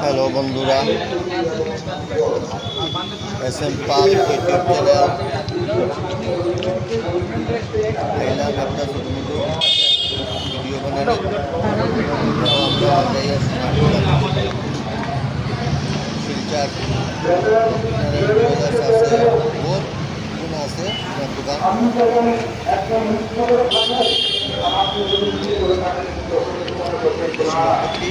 Hello বন্ধুরা। S M Pal YouTube channel আইলাম একটা ছোটো মোটো ভিডিও বানালে শিলচার আছে বহুত গুণ আছে? দোকান। সম্পত্তি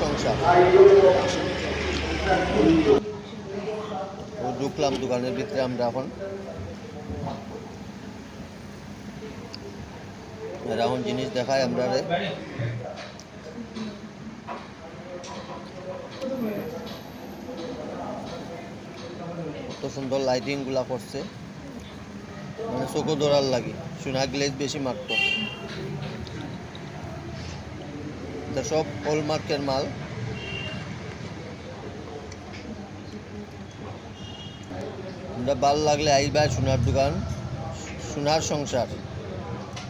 সংসার ঢুকলাম দোকানের ভিতরে আমরা এখন এরকম জিনিস দেখায় আমরা কত সুন্দর লাইটিংগুলা করছে। মানে চোখো ধরার লাগে। সোনা গ্লেজ বেশি মারতো সব হলমার্কের মাল। ভালো লাগলে আইবা সোনার দোকান। সোনার সংসার।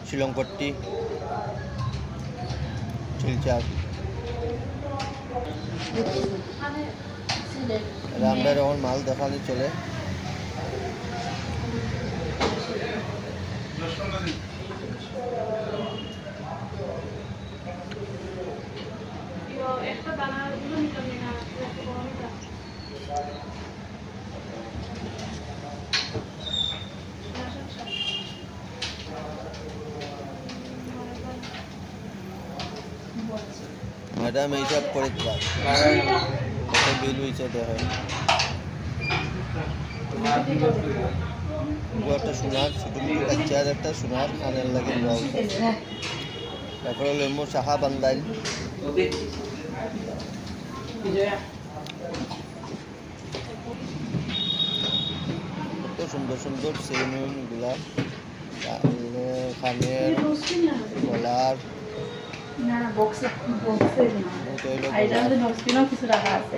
শিলংপট্টি শিলচার আমরা যখন মাল দেখানি চলে ম্যাডাম এইসব করে দিবা। কত বিল হয়েছে দেখেন একটা সোনার ছোটো বাচ্চার একটা সোনার কানের লাগে তারপরে লেমো সাহা বান্দাইল। কত সুন্দর সুন্দর সেলুনগুলা তাহলে কানের গলার না বক্সে বক্সে কিছু রাখা আছে।